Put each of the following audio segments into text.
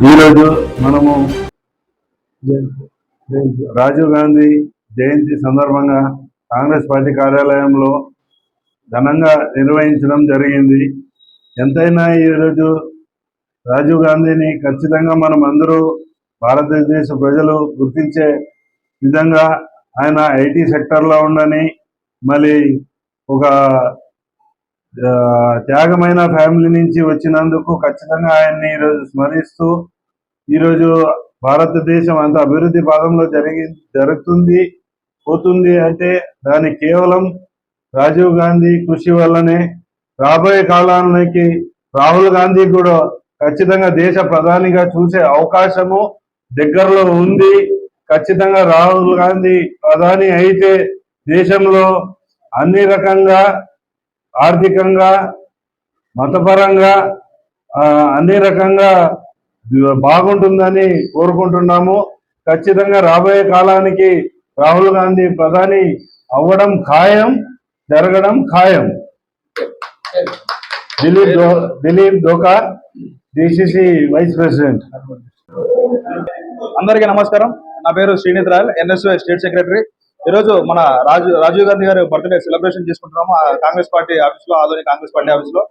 ఈరోజు మనము రాజీవ్ గాంధీ జయంతి సందర్భంగా కాంగ్రెస్ పార్టీ కార్యాలయంలో ఘనంగా నిర్వహించడం జరిగింది. ఎంతైనా ఈరోజు రాజీవ్ గాంధీని ఖచ్చితంగా మనం అందరూ భారతదేశ ప్రజలు గుర్తించే విధంగా ఆయన ఐటీ సెక్టర్లో ఉండని మళ్ళీ ఒక త్యాగమైన ఫ్యామిలీ నుంచి వచ్చినందుకు ఖచ్చితంగా ఆయన్ని ఈరోజు స్మరిస్తూ ఈరోజు భారతదేశం అంత అభివృద్ధి పాదంలో జరిగి జరుగుతుంది పోతుంది అంటే దాని కేవలం రాజీవ్ గాంధీ కృషి వల్లనే రాబోయే కాలానికి రాహుల్ గాంధీ కూడా ఖచ్చితంగా దేశ ప్రధానిగా చూసే అవకాశము దగ్గరలో ఉంది. ఖచ్చితంగా రాహుల్ గాంధీ ప్రధాని అయితే దేశంలో అన్ని రకంగా ఆర్థికంగా మతపరంగా అన్ని రకంగా బాగుంటుందని కోరుకుంటున్నాము. ఖచ్చితంగా రాబోయే కాలానికి రాహుల్ గాంధీ ప్రధాని అవ్వడం ఖాయం జరగడం ఖాయం. దిలీప్ దో దిలీప్ దోకా డిసిసి వైస్ ప్రెసిడెంట్. అందరికీ నమస్కారం. నా పేరు Srinith Royal NSO state secretary. ఈరోజు మన రాజు రాజీవ్ గాంధీ గారి బర్త్డే సెలబ్రేషన్ చేసుకుంటున్నాము. కాంగ్రెస్ పార్టీ ఆఫీస్లో ఆధునిక కాంగ్రెస్ పార్టీ ఆఫీస్లో.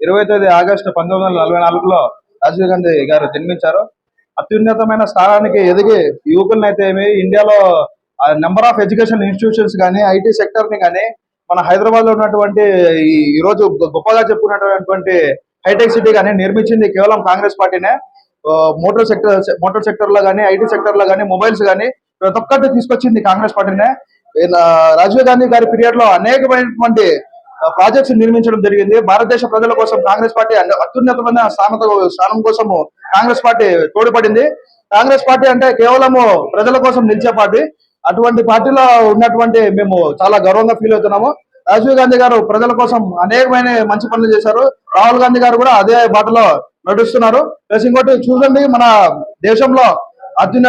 ఇరవై తేదీ ఆగస్టు పంతొమ్మిది వందల నలభై నాలుగులో రాజీవ్ గాంధీ గారు జన్మించారు. అత్యున్నతమైన స్థానానికి ఎదిగి యువకులను అయితే ఏమి ఇండియాలో నెంబర్ ఆఫ్ ఎడ్యుకేషన్ ఇన్స్టిట్యూషన్స్ కానీ ఐటీ సెక్టర్ని కానీ మన హైదరాబాద్లో ఉన్నటువంటి ఈ రోజు గొప్పగా చెప్పుకున్నటువంటి హైటెక్ సిటీ కానీ నిర్మించింది కేవలం కాంగ్రెస్ పార్టీనే. మోటార్ సెక్టర్ మోటార్ సెక్టర్లో కానీ ఐటీ సెక్టర్లో కానీ మొబైల్స్ కానీ ప్రతి ఒక్కటి తీసుకొచ్చింది కాంగ్రెస్ పార్టీనే. రాజీవ్ గాంధీ గారి పీరియడ్లో అనేకమైనటువంటి ప్రాజెక్ట్స్ నిర్మించడం జరిగింది. భారతదేశ ప్రజల కోసం కాంగ్రెస్ పార్టీ అత్యున్నతమైన స్థానం స్థానం కోసము కాంగ్రెస్ పార్టీ తోడ్పడింది. కాంగ్రెస్ పార్టీ అంటే కేవలము ప్రజల కోసం నిలిచే పార్టీ. అటువంటి పార్టీలో ఉన్నటువంటి మేము చాలా గర్వంగా ఫీల్ అవుతున్నాము. రాజీవ్ గాంధీ గారు ప్రజల కోసం అనేకమైన మంచి పనులు చేశారు. రాహుల్ గాంధీ గారు కూడా అదే బాటలో నడుస్తున్నారు. ప్లస్ ఇంకోటి చూడండి మన దేశంలో అర్జున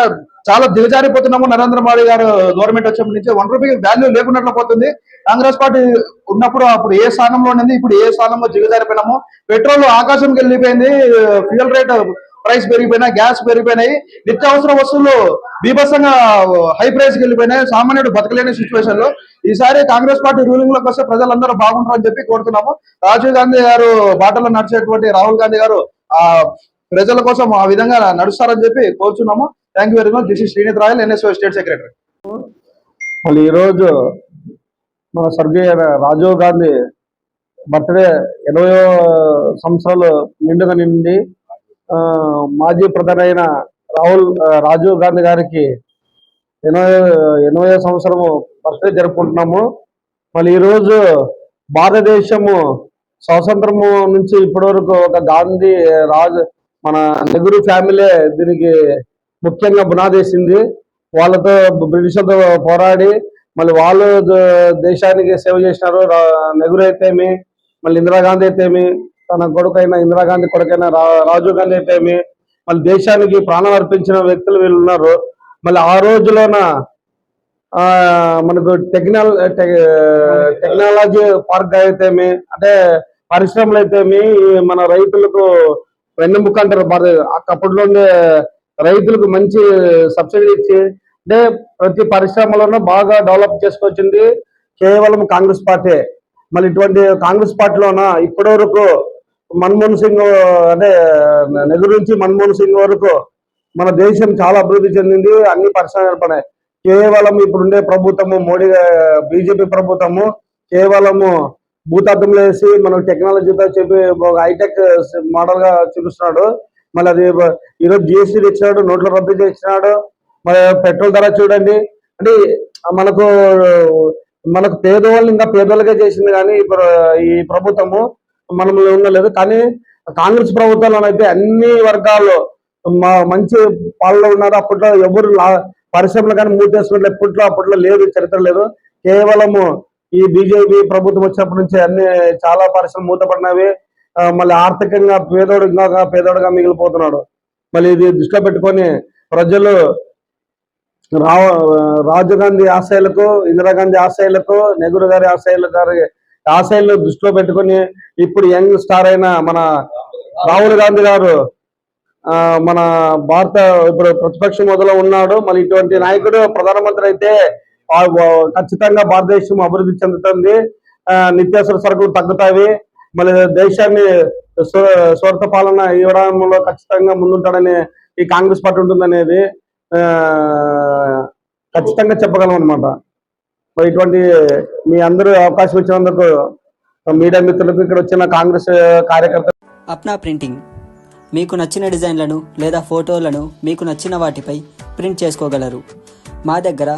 చాలా దిగజారిపోతున్నాము. నరేంద్ర మోడీ గారు గవర్నమెంట్ వచ్చినప్పటి నుంచి వన్ రూపీ వాల్యూ లేకున్నట్లు పోతుంది. కాంగ్రెస్ పార్టీ ఉన్నప్పుడు అప్పుడు ఏ స్థానంలో ఉన్నది ఇప్పుడు ఏ స్థానంలో దిగజారిపోయినాము. పెట్రోల్ ఆకాశంకి వెళ్ళిపోయింది ఫ్యూయల్ రేట్ ప్రైస్ పెరిగిపోయినా గ్యాస్ పెరిగిపోయినాయి. నిత్యావసర వస్తువులు బీభత్సంగా హై ప్రైస్కి వెళ్ళిపోయినాయి సామాన్యుడు బతకలేని సిచ్యువేషన్లో. ఈసారి కాంగ్రెస్ పార్టీ రూలింగ్లోకి వస్తే ప్రజలందరూ బాగుంటారని చెప్పి కోరుతున్నాము. రాజీవ్ గాంధీ గారు బాటలో నడిచేటువంటి రాహుల్ గాంధీ గారు ఆ ప్రజల కోసం ఆ విధంగా నడుస్తారని చెప్పి కోరుచున్నాము. Thank you very much this is Srinith Royal NSO state secretary మళ్ళీ ఈరోజు మన స్వర్గీయ రాజీవ్ గాంధీ బర్త్డే ఇరవయో సంవత్సరాలు నిండుగా నిండి మాజీ ప్రధాని అయిన రాహుల్ రాజీవ్ గాంధీ గారికి ఎనభై ఎనభై సంవత్సరము బర్త్డే జరుపుకుంటున్నాము. మళ్ళీ ఈరోజు భారతదేశము స్వాతంత్రము నుంచి ఇప్పటి వరకు ఒక గాంధీ రాజు మన నెహ్రూ ఫ్యామిలీ దీనికి ముఖ్యంగా బునాదేసింది వాళ్ళతో బ్రిటిషర్తో పోరాడి మళ్ళీ వాళ్ళు దేశానికి సేవ చేసినారు. నెహ్రూ అయితేమి మళ్ళీ ఇందిరాగాంధీ అయితేమి తన కొడుకైన ఇందిరాగాంధీ కొడుకైన రాజీవ్ గాంధీ అయితేమి మళ్ళీ దేశానికి ప్రాణం అర్పించిన వ్యక్తులు వీళ్ళు ఉన్నారు. మళ్ళీ ఆ రోజులోన మనకు టెక్నాల టెక్నాలజీ పార్క్ అయితేమి అంటే పరిశ్రమలు అయితేమి మన రైతులకు వెన్నెముక అంటారు భారత అప్పట్లో రైతులకు మంచి సబ్సిడీ ఇచ్చి అంటే ప్రతి పరిశ్రమలోనూ బాగా డెవలప్ చేసుకొచ్చింది కేవలం కాంగ్రెస్ పార్టీ. మళ్ళీ ఇటువంటి కాంగ్రెస్ పార్టీలోన ఇప్పటి వరకు మన్మోహన్ సింగ్ అంటే నెహ్రూ నుంచి మన్మోహన్ సింగ్ వరకు మన దేశం చాలా అభివృద్ధి చెందింది అన్ని పరిశ్రమలు ఏర్పడాయి కేవలం ఇప్పుడుండే ప్రభుత్వము మోడీ బీజేపీ ప్రభుత్వము కేవలము భూతార్థంలో వేసి మనం టెక్నాలజీతో చెప్పి హైటెక్ మోడల్గా చూపిస్తున్నాడు. మళ్ళీ అది ఈరోజు జిఎస్టీ తెచ్చినాడు నోట్ల రద్దు చేసినాడు. మరి పెట్రోల్ ధర చూడండి. అంటే మనకు మనకు పేదవాళ్ళు ఇంకా పేదోళ్ళకే చేసింది కానీ ఈ ప్రభుత్వము మనం ఉండలేదు కానీ కాంగ్రెస్ ప్రభుత్వంలో అయితే అన్ని వర్గాల్లో మా మంచి పాలన ఉన్నారు. అప్పట్లో ఎవరు పరిశ్రమలు కానీ మూతేసుకుంటే ఎప్పట్లో అప్పట్లో లేదు చరిత్ర లేదు. కేవలము ఈ బీజేపీ ప్రభుత్వం వచ్చినప్పటి నుంచి అన్ని చాలా పరిశ్రమలు మూతపడినవి. మళ్ళీ ఆర్థికంగా పేదోడుగా పేదోడుగా మిగిలిపోతున్నాడు. మళ్ళీ ఇది దృష్టిలో పెట్టుకొని ప్రజలు రా రాజీవ్ గాంధీ ఆశయాలకు ఇందిరాగాంధీ ఆశయాలకు నెహ్రూ గారి ఆశయాలు గారి ఆశయాలు దృష్టిలో పెట్టుకొని ఇప్పుడు యంగ్ స్టార్ అయిన మన రాహుల్ గాంధీ గారు ఆ, మన భారత ఇప్పుడు ప్రతిపక్షం మొదలు ఉన్నాడు. మళ్ళీ ఇటువంటి నాయకుడు ప్రధానమంత్రి అయితే ఖచ్చితంగా భారతదేశం అభివృద్ధి చెందుతుంది. ఆ, నిత్యావసర సరుకులు తగ్గుతాయి. మళ్ళీ దేశాన్ని స్వ- స్వార్థ పాలన ఇవ్వడంలో ఖచ్చితంగా ముందుంటాడని ఈ కాంగ్రెస్ పార్టీ ఉంటుందనేది ఖచ్చితంగా చెప్పగలం అనమాట ఇటువంటి మీ అందరూ అవకాశం ఇచ్చినందుకు మీడియా మిత్రులకు ఇక్కడ వచ్చిన కాంగ్రెస్ కార్యకర్త అప్నా ప్రింటింగ్. మీకు నచ్చిన డిజైన్లను లేదా ఫోటోలను మీకు నచ్చిన వాటిపై ప్రింట్ చేసుకోగలరు. మా దగ్గర